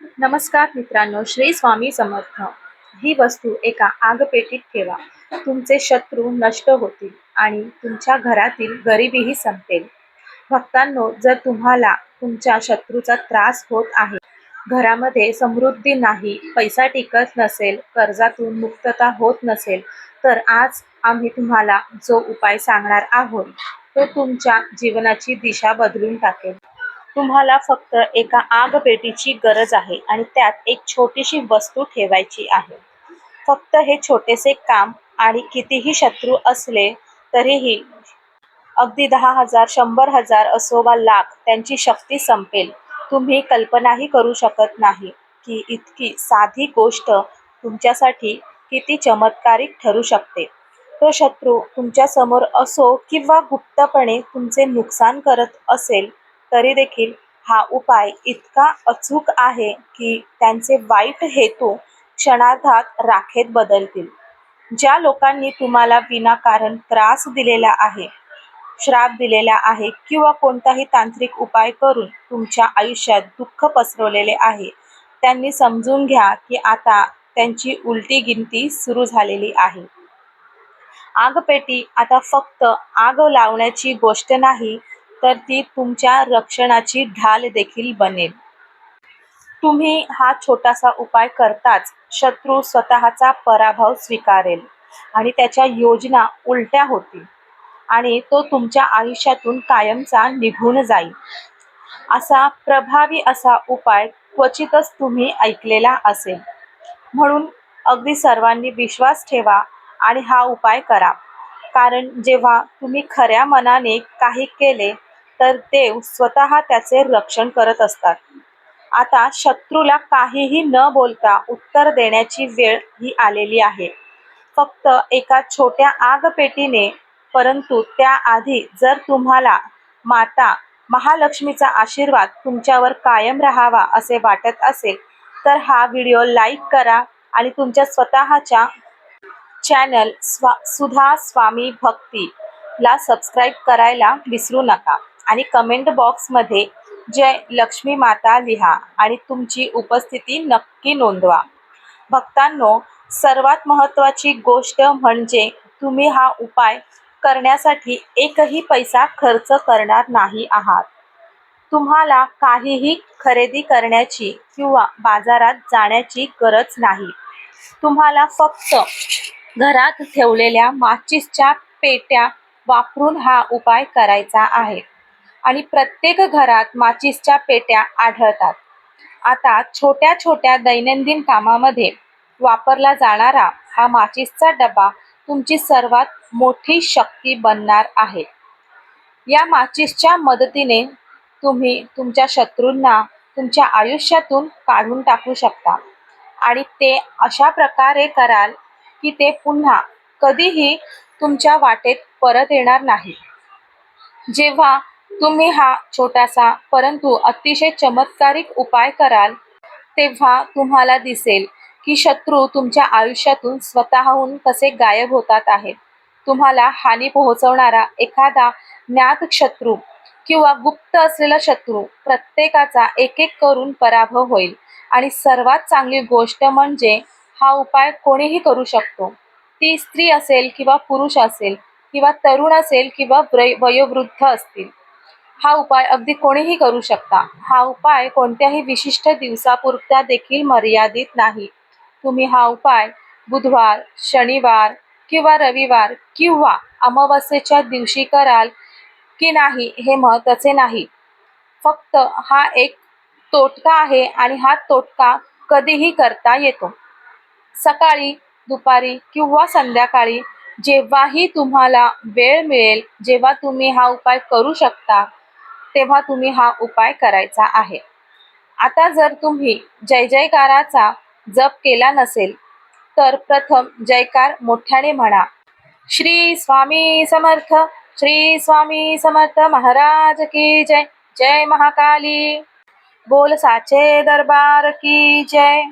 नमस्कार मित्रांनो श्री स्वामी समर्थ. ही वस्तू एका आगपेटीत ठेवा. तुमचे शत्रू नष्ट होतील आणि तुमच्या घरातील गरिबीही संपेल. भक्तांनो जर तुम्हाला तुमच्या शत्रूचा त्रास होत आहे घरामध्ये समृद्धी नाही पैसा टिकत नसेल कर्जातून मुक्तता होत नसेल तर आज आम्ही तुम्हाला जो उपाय सांगणार आहोत तो तुमच्या जीवनाची दिशा बदलून टाकेल. तुम्हाला फक्त एका आगपेटीची गरज आहे आणि त्यात एक छोटीशी वस्तू ठेवायची आहे. फक्त हे छोटेसे काम आणि कितीही शत्रू असले तरीही अगदी दहा हजार शंभर हजार असो वा लाख त्यांची शक्ती संपेल. तुम्ही कल्पनाही करू शकत नाही की इतकी साधी गोष्ट तुमच्यासाठी किती चमत्कारिक ठरू शकते. तो शत्रू तुमच्यासमोर असो किंवा गुप्तपणे तुमचे नुकसान करत असेल तरी देखील हा उपाय इतका अचूक आहे की त्यांचे वाईट हेतू क्षणार्धात राखेत बदलतील. ज्या लोकांनी तुम्हाला विनाकारण त्रास दिलेला आहे श्राप दिलेला आहे किंवा कोणताही तांत्रिक उपाय करून तुमच्या आयुष्यात दुःख पसरवलेले आहे त्यांनी समजून घ्या की आता त्यांची उलटी गिनती सुरू झालेली आहे. आगपेटी आता फक्त आग लावण्याची गोष्ट नाही तर ती तुमच्या रक्षणाची ढाल देखील बनेल. तुम्ही हा छोटासा उपाय करताच शत्रू स्वतःचा पराभव स्वीकारेल आणि त्याच्या योजना उलट्या होतील आणि तो तुमच्या आयुष्यातून कायमचा निघून जाईल. असा प्रभावी असा उपाय क्वचितच तुम्ही ऐकलेला असेल. म्हणून अगदी सर्वांनी विश्वास ठेवा आणि हा उपाय करा. कारण जेव्हा तुम्ही खऱ्या मनाने काही केले तर देव स्वतः त्याचे रक्षण करत असतात. आता शत्रूला काहीही न बोलता उत्तर देण्याची वेळ ही आलेली आहे. फक्त एका छोट्या आगपेटीने परंतु त्याआधी जर तुम्हाला माता महालक्ष्मीचा आशीर्वाद तुमच्यावर कायम राहावा असे वाटत असेल तर हा व्हिडिओ लाईक करा आणि तुमच्या स्वतःच्या चॅनल स्वा सुधा स्वामी भक्ती ला सबस्क्राईब करायला विसरू नका. आणि कमेंट बॉक्समध्ये जय लक्ष्मी माता लिहा आणि तुमची उपस्थिती नक्की नोंदवा. भक्तांनो सर्वात महत्त्वाची गोष्ट म्हणजे तुम्ही हा उपाय करण्यासाठी एकही पैसा खर्च करणार नाही आहात. तुम्हाला काहीही खरेदी करण्याची किंवा बाजारात जाण्याची गरज नाही. तुम्हाला फक्त घरात ठेवलेल्या माचीसच्या पेट्या वापरून हा उपाय करायचा आहे. आणि प्रत्येक घरात माचीसच्या पेट्या आढळतात. आता छोट्या छोट्या दैनंदिन कामामध्ये वापरला जाणारा हा माचीसचा डबा तुमची सर्वात मोठी शक्ती बनणार आहे. या माचीसच्या मदतीने तुम्ही तुमच्या शत्रूंना तुमच्या आयुष्यातून काढून टाकू शकता आणि ते अशा प्रकारे कराल की ते पुन्हा कधीही तुमच्या वाटेत परत येणार नाही. जेव्हा तुम्ही हा छोटासा परंतु अतिशय चमत्कारिक उपाय कराल तेव्हा तुम्हाला दिसेल की शत्रू तुमच्या आयुष्यातून स्वतःहून कसे गायब होतात आहेत. तुम्हाला हानी पोहोचवणारा एखादा ज्ञात शत्रू किंवा गुप्त असलेला शत्रू प्रत्येकाचा एक एक करून पराभव होईल. आणि सर्वात चांगली गोष्ट म्हणजे हा उपाय कोणीही करू शकतो. ती स्त्री असेल किंवा पुरुष असेल किंवा तरुण असेल किंवा व्रय- वयोवृद्ध असतील. हा उपाय अगदी कोणीही करू शकता. हा उपाय कोणत्याही विशिष्ट दिवसापुरता देखील मर्यादित नाही. तुम्ही हा उपाय बुधवार शनिवार किंवा रविवार किंवा अमावस्येच्या दिवशी कराल की नाही हे महत्त्वाचे नाही. फक्त हा एक तोटका आहे आणि हा तोटका कधीही करता येतो. सकाळी दुपारी किंवा संध्याकाळी जेव्हाही तुम्हाला वेळ मिळेल जेव्हा तुम्ही हा उपाय करू शकता तेव्हा तुम्ही हा उपाय करायचा आहे. आता जर तुम्ही जय जयकाराचा जप केला नसेल तर प्रथम जयकार मोठ्याने म्हणा श्री स्वामी समर्थ श्री स्वामी समर्थ महाराज की जय जय महाकाली बोल साचे दरबार की जय.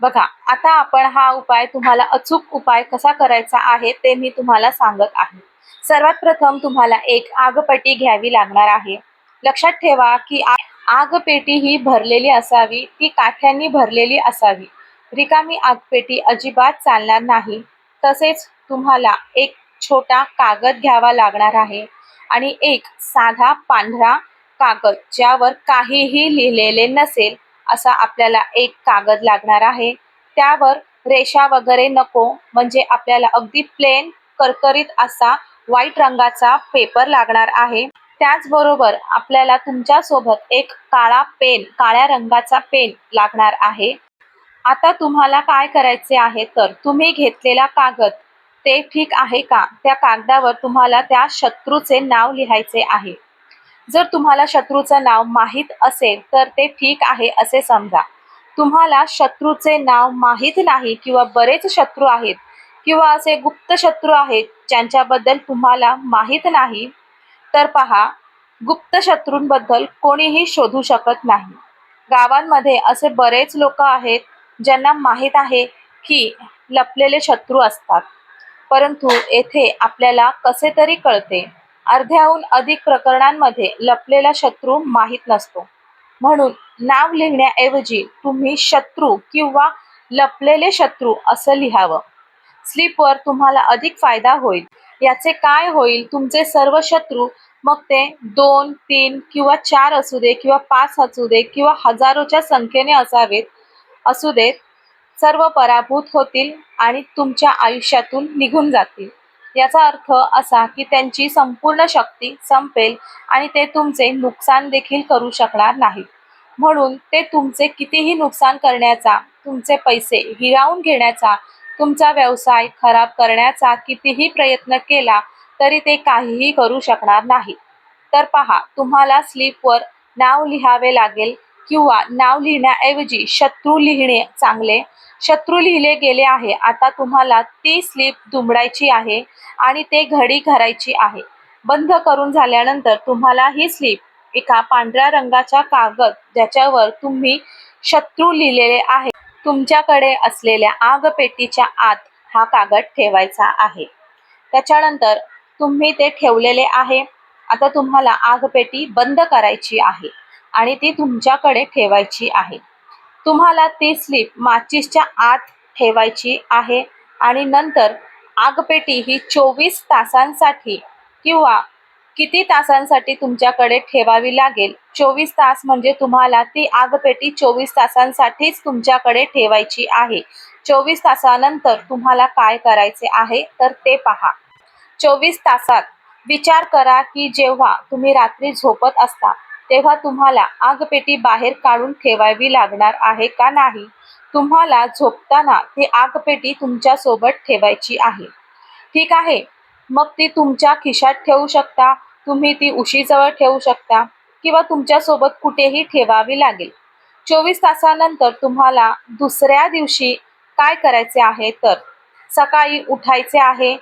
बघा आता आपण हा उपाय तुम्हाला अचूक उपाय कसा करायचा आहे ते मी तुम्हाला सांगत आहे. सर्वात प्रथम तुम्हाला एक आगपट्टी घ्यावी लागणार आहे. लक्षात ठेवा की आगपेटी ही भरलेली असावी ती काठ्यांनी भरलेली असावी. रिकामी आगपेटी अजिबात चालणार नाही. तसेच तुम्हाला एक छोटा कागद घ्यावा लागणार आहे आणि एक साधा पांढरा कागद ज्यावर काहीही लिहिलेले नसेल असा आपल्याला एक कागद लागणार आहे. त्यावर रेषा वगैरे नको म्हणजे आपल्याला अगदी प्लेन करकरीत असा व्हाईट रंगाचा पेपर लागणार आहे. त्याचबरोबर आपल्याला तुमच्यासोबत एक काळा पेन काळ्या रंगाचा पेन लागणार आहे. आता तुम्हाला काय करायचे आहे तर तुम्ही घेतलेला कागद ते ठीक आहे का? त्या कागदावर तुम्हाला त्या शत्रूचे नाव लिहायचे आहे. जर तुम्हाला शत्रूचं नाव माहीत असेल तर ते ठीक आहे असे समजा. तुम्हाला शत्रूचे नाव माहीत नाही किंवा बरेच शत्रू आहेत किंवा असे गुप्त शत्रू आहेत ज्यांच्याबद्दल तुम्हाला माहीत नाही तर पहा गुप्त शत्रूंबद्दल कोणीही शोधू शकत नाही. गावांमध्ये असे बरेच लोक आहेत ज्यांना माहीत आहे की लपलेले शत्रू असतात. परंतु येथे आपल्याला कसे तरी कळते. अर्ध्याहून अधिक प्रकरणांमध्ये लपलेला शत्रू माहीत नसतो. म्हणून नाव लिहिण्याऐवजी तुम्ही शत्रू किंवा लपलेले शत्रू असं लिहावं. स्लीपवर तुम्हाला अधिक फायदा होईल. याचे काय होईल? तुमचे सर्व शत्रू मग ते दोन तीन किंवा चार असू दे किंवा पाच असू दे किंवा हजारोच्या संख्येने असावेत असू देत सर्व पराभूत होतील आणि तुमच्या आयुष्यातून निघून जातील. याचा अर्थ असा की त्यांची संपूर्ण शक्ती संपेल आणि ते तुमचे नुकसान देखील करू शकणार नाहीत. म्हणून ते तुमचे कितीही नुकसान करण्याचा तुमचे पैसे हिरावून घेण्याचा तुमचा व्यवसाय खराब करण्याचा कितीही प्रयत्न केला तरी ते काहीही करू शकणार नाही. तर पहा तुम्हाला स्लिपवर नाव लिहावे लागेल किंवा नाव लिहिण्याऐवजी शत्रू लिहिणे चांगले. शत्रू लिहिले गेले आहे. आता तुम्हाला ती स्लिप दुमडायची आहे आणि ते घडी घरायची आहे. बंद करून झाल्यानंतर तुम्हाला ही स्लिप एका पांढऱ्या रंगाचा कागद ज्याच्यावर तुम्ही शत्रू लिहिलेले आहे. तुमच्याकडे असलेल्या आगपेटीच्या आत हा कागद ठेवायचा आहे. त्याच्यानंतर तुम्ही ते ठेवलेले आहे. आता तुम्हाला आगपेटी बंद करायची आहे आणि ती तुमच्याकडे ठेवायची आहे. तुम्हाला ती स्लिप माचीसच्या आत ठेवायची आहे आणि नंतर आगपेटी ही चोवीस तासांसाठी किंवा किती तासांसाठी तुमच्याकडे ठेवावी लागेल? चोवीस तास म्हणजे तुम्हाला ती आगपेटी चोवीस तासांसाठीच तुमच्याकडे ठेवायची आहे. चोवीस तासानंतर तुम्हाला काय करायचे आहे तर ते पहा. चोवीस तासात विचार करा की जेव्हा तुम्ही रात्री झोपत असता तेव्हा तुम्हाला आगपेटी बाहेर काढून ठेवावी लागणार आहे का नाही? तुम्हाला झोपताना ती आगपेटी तुमच्यासोबत ठेवायची आहे. ठीक आहे. मग ती तुमच्या खिशात ठेवू शकता. तुम्ही ती उशीजवळ ठेवू शकता. किंवा तुमच्यासोबत कुठेही ठेवावी लागेल. चोवीस तासानंतर तुम्हाला दुसऱ्या दिवशी काय करायचे आहे तर सकाळी उठायचे आहे.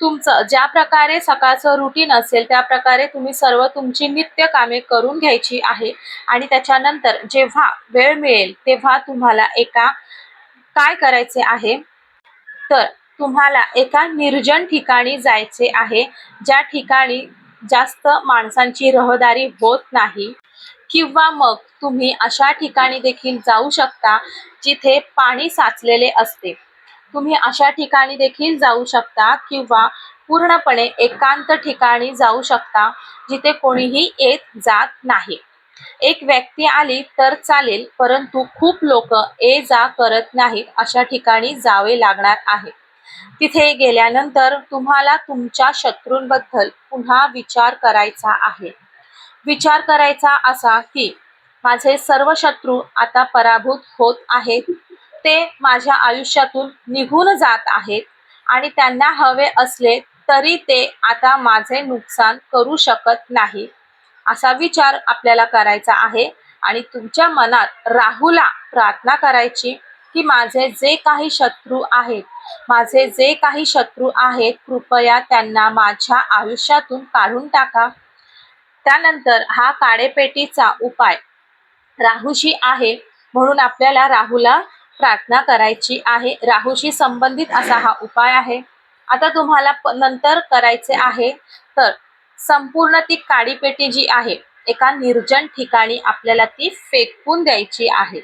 तुमचं ज्या प्रकारे सकाळचं रुटीन असेल त्या प्रकारे तुम्ही सर्व तुमची नित्य कामे करून घ्यायची आहे. आणि त्याच्यानंतर जेव्हा वेळ मिळेल तेव्हा तुम्हाला एका काय करायचे आहे? तर तुम्हाला एका निर्जन ठिकाणी जायचे आहे ज्या ठिकाणी जास्त माणसांची रहदारी होत नाही. किंवा मग तुम्ही अशा ठिकाणी देखील जाऊ शकता जिथे पाणी साचलेले असते. तुम्ही अशा ठिकाणी देखील जाऊ शकता किंवा पूर्णपणे एकांत ठिकाणी जाऊ शकता जिथे कोणीही येत जात नाही. एक व्यक्ती आली तर चालेल परंतु खूप लोक ये जा करत नाहीत अशा ठिकाणी जावे लागणार आहे. तिथे गेल्यानंतर तुम्हाला तुमच्या शत्रूंबद्दल पुन्हा विचार करायचा आहे. विचार करायचा असा की माझे सर्व शत्रू आता पराभूत होत आहेत. ते माझ्या आयुष्यातून निघून जात आहेत आणि त्यांना हवे असले तरी ते आता माझे नुकसान करू शकत नाही. असा विचार आपल्याला करायचा आहे आणि तुमच्या मनात राहूला प्रार्थना करायची की माझे जे काही शत्रू आहेत माझे जे काही शत्रू आहेत कृपया त्यांना माझ्या आयुष्यातून काढून टाका. त्यानंतर हा काळेपेटीचा उपाय राहूशी आहे म्हणून आपल्याला राहूला प्रार्थना करायची आहे. राहूशी संबंधित असा हा उपाय आहे. आता तुम्हाला नंतर करायचे आहे. तर संपूर्ण ती काडीपेटी जी आहे एका निर्जन ठिकाणी आपल्याला ती फेकून द्यायची आहे.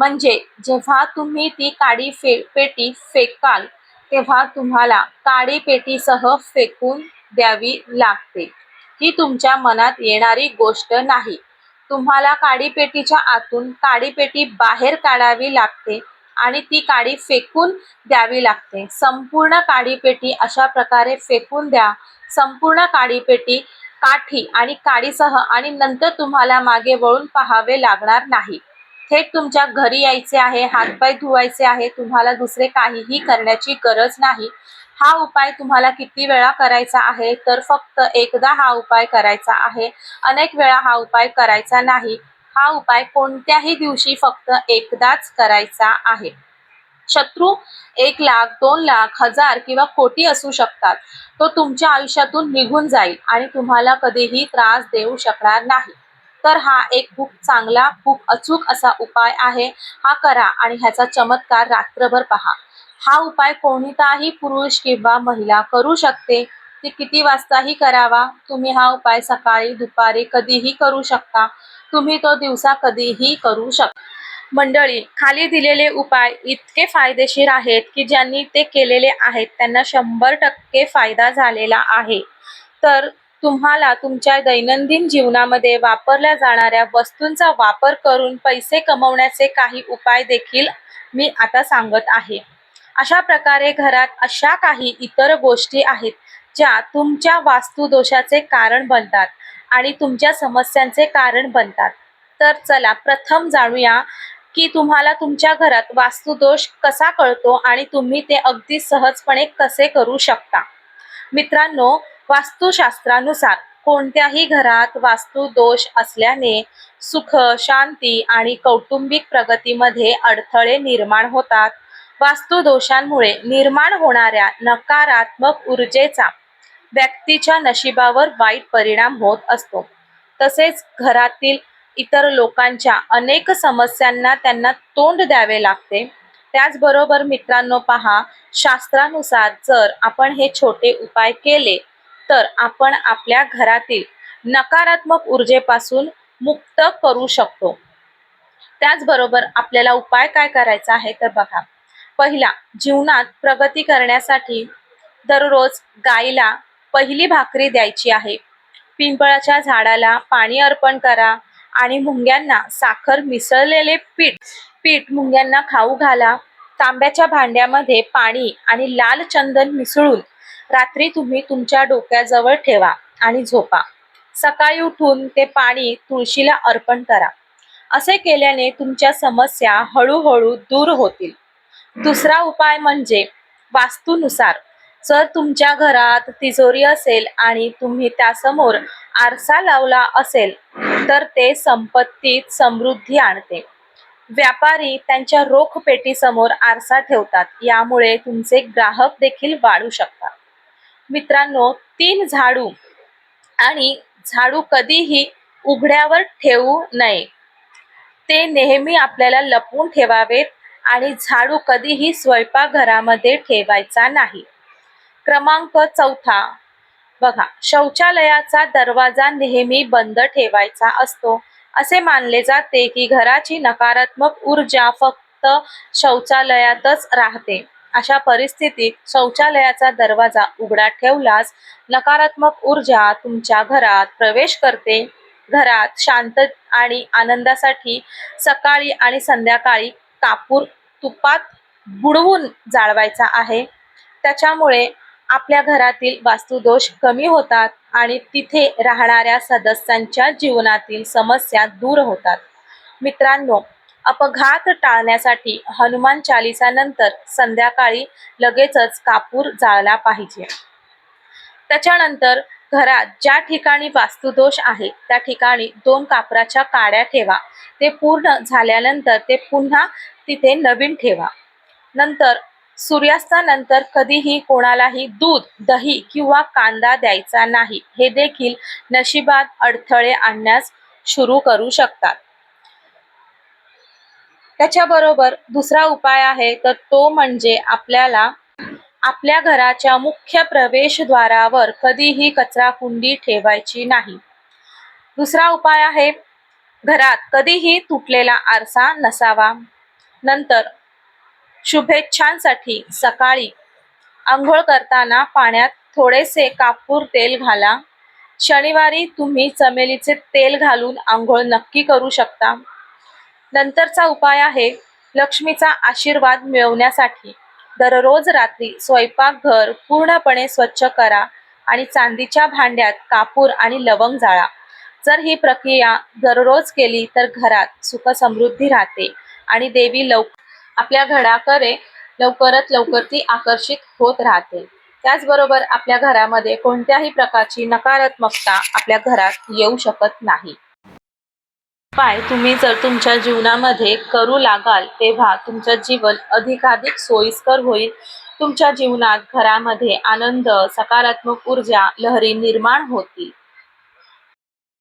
म्हणजे जेव्हा तुम्ही ती काडी फे पेटी फेकाल तेव्हा तुम्हाला काडी पेटीसह फेकून द्यावी लागते. ही तुमच्या मनात येणारी गोष्ट नाही. तुम्हाला काडीपेटीच्या आतून काडीपेटी बाहेर काढावी लागते आणि ती काडी फेकून द्यावी लागते. संपूर्ण काडीपेटी अशा प्रकारे फेकून द्या. संपूर्ण काडीपेटी काठी आणि काडीसह आणि नंतर तुम्हाला मागे वळून पाहावे लागणार नाही. थेट तुमच्या घरी यायचे आहे हातपाय धुवायचे आहे तुम्हाला दुसरे काहीही करण्याची गरज नाही. हा उपाय तुम्हाला किती वेळा करायचा आहे? तर फक्त एकदा हा उपाय करायचा आहे. अनेक वेळा हा उपाय करायचा नाही. हा उपाय कोणत्याही दिवशी फक्त एकदाच करायचा आहे. शत्रू एक लाख दोन लाख हजार किंवा कोटी असू शकतात. तो तुमच्या आयुष्यातून निघून जाईल आणि तुम्हाला कधीही त्रास देऊ शकणार नाही. तर हा एक खूप चांगला खूप अचूक असा उपाय आहे. हा करा आणि ह्याचा चमत्कार रात्रभर पहा. हा उपाय कोणताही पुरुष किंवा महिला करू शकते. ती किती वाजताही करावा. तुम्ही हा उपाय सकाळी दुपारी कधीही करू शकता. तुम्ही तो दिवसा कधीही करू शकता मंडळी खाली दिलेले उपाय इतके फायदेशीर आहेत की ज्यांनी ते केलेले आहेत त्यांना शंभर टक्के फायदा झालेला आहे. तर तुम्हाला तुमच्या दैनंदिन जीवनामध्ये वापरल्या जाणाऱ्या वस्तूंचा वापर करून पैसे कमवण्याचे काही उपाय देखील मी आता सांगत आहे. अशा प्रकारे घरात अशा काही इतर गोष्टी आहेत ज्या तुमच्या वास्तुदोषाचे कारण बनतात आणि तुमच्या समस्यांचे कारण बनतात. तर चला प्रथम जाणूया की तुम्हाला तुमच्या घरात वास्तुदोष कसा कळतो आणि तुम्ही ते अगदी सहजपणे कसे करू शकता. मित्रांनो वास्तुशास्त्रानुसार कोणत्याही घरात वास्तुदोष असल्याने सुख शांती आणि कौटुंबिक प्रगतीमध्ये अडथळे निर्माण होतात. वास्तुदोषांमुळे निर्माण होणाऱ्या नकारात्मक ऊर्जेचा व्यक्तीच्या नशिबावर वाईट परिणाम होत असतो. तसेच घरातील इतर लोकांच्या अनेक समस्यांना त्यांना तोंड द्यावे लागते. त्याचबरोबर मित्रांनो पहा शास्त्रानुसार जर आपण हे छोटे उपाय केले तर आपण आपल्या घरातील नकारात्मक ऊर्जेपासून मुक्त करू शकतो. त्याचबरोबर आपल्याला उपाय काय करायचा आहे तर बघा. पहिला जीवनात प्रगती करण्यासाठी दररोज गाईला पहिली भाकरी द्यायची आहे. पिंपळाच्या झाडाला पाणी अर्पण करा आणि मुंग्यांना साखर मिसळलेले पीठ पीठ मुंग्यांना खाऊ घाला. तांब्याच्या भांड्यामध्ये पाणी आणि लाल चंदन मिसळून रात्री तुम्ही तुमच्या डोक्याजवळ ठेवा आणि झोपा. सकाळी उठून ते पाणी तुळशीला अर्पण करा. असे केल्याने तुमच्या समस्या हळूहळू दूर होतील. दुसरा उपाय म्हणजे वास्तूनुसार. जर तुमच्या घरात तिजोरी असेल आणि तुम्ही त्यासमोर आरसा लावला असेल तर ते संपत्तीत समृद्धी आणते. व्यापारी त्यांच्या रोख पेटीसमोर आरसा ठेवतात यामुळे तुमचे ग्राहक देखील वाढू शकतात. मित्रांनो तीन झाडू. आणि झाडू कधीही उघड्यावर ठेवू नये. ते नेहमी आपल्याला लपवून ठेवावेत आणि झाडू कधीही स्वयंपाकघरामध्ये ठेवायचा नाही. क्रमांक चौथा. बघा शौचालयाचा दरवाजा नेहमी बंद ठेवायचा असतो. असे मानले जाते की घराची नकारात्मक ऊर्जा फक्त शौचालयातच राहते. अशा परिस्थितीत शौचालयाचा दरवाजा उघडा ठेवल्यास नकारात्मक ऊर्जा तुमच्या घरात प्रवेश करते. घरात शांत आणि आनंदासाठी सकाळी आणि संध्याकाळी कापूर तुपात बुडवून जाळवायचा आहे. त्याच्यामुळे आपल्या घरातील वास्तुदोष कमी होतात आणि तिथे राहणाऱ्या सदस्यांच्या जीवनातील समस्या दूर होतात. मित्रांनो अपघात टाळण्यासाठी हनुमान चालिसानंतर संध्याकाळी लगेचच कापूर जाळला पाहिजे. त्याच्यानंतर घरात ज्या ठिकाणी वास्तुदोष आहे त्या ठिकाणी दोन कापराच्या काड्या ठेवा. ते पूर्ण झाल्यानंतर ते पुन्हा तिथे नवीन ठेवा. नंतर सूर्यास्तानंतर कधीही कोणालाही दूध दही किंवा कांदा द्यायचा नाही हे देखील नशिबात अडथळे आणण्यास सुरू करू शकतात. त्याच्याबरोबर दुसरा उपाय आहे तर तो म्हणजे आपल्याला आपल्या घराच्या मुख्य प्रवेशद्वारावर कधीही कचरा कुंडी ठेवायची नाही. दुसरा उपाय आहे घरात कधीही तुटलेला आरसा नसावा. नंतर शुभेच्छांसाठी सकाळी आंघोळ करताना पाण्यात थोडेसे कापूर तेल घाला. शनिवारी तुम्ही चमेलीचे तेल घालून आंघोळ नक्की करू शकता. नंतरचा उपाय आहे लक्ष्मीचा आशीर्वाद मिळवण्यासाठी. दररोज रात्री स्वयंपाकघर पूर्णपणे स्वच्छ करा आणि चांदीच्या भांड्यात कापूर आणि लवंग जाळा. जर ही प्रक्रिया दररोज केली तर घरात सुखसमृद्धी राहते आणि देवी लव आपल्या घराकडे लवकरात लवकर ती आकर्षित होत राहते. त्याचबरोबर आपल्या घरामध्ये कोणत्याही प्रकारची नकारात्मकता आपल्या घरात येऊ शकत नाही. उपाय तुम्ही जर तुमच्या जीवनामध्ये करू लागाल तेव्हा तुमचं जीवन अधिकाधिक सोयीस्कर होईल. तुमच्या जीवनात घरामध्ये आनंद सकारात्मक ऊर्जा लहरी निर्माण होतील.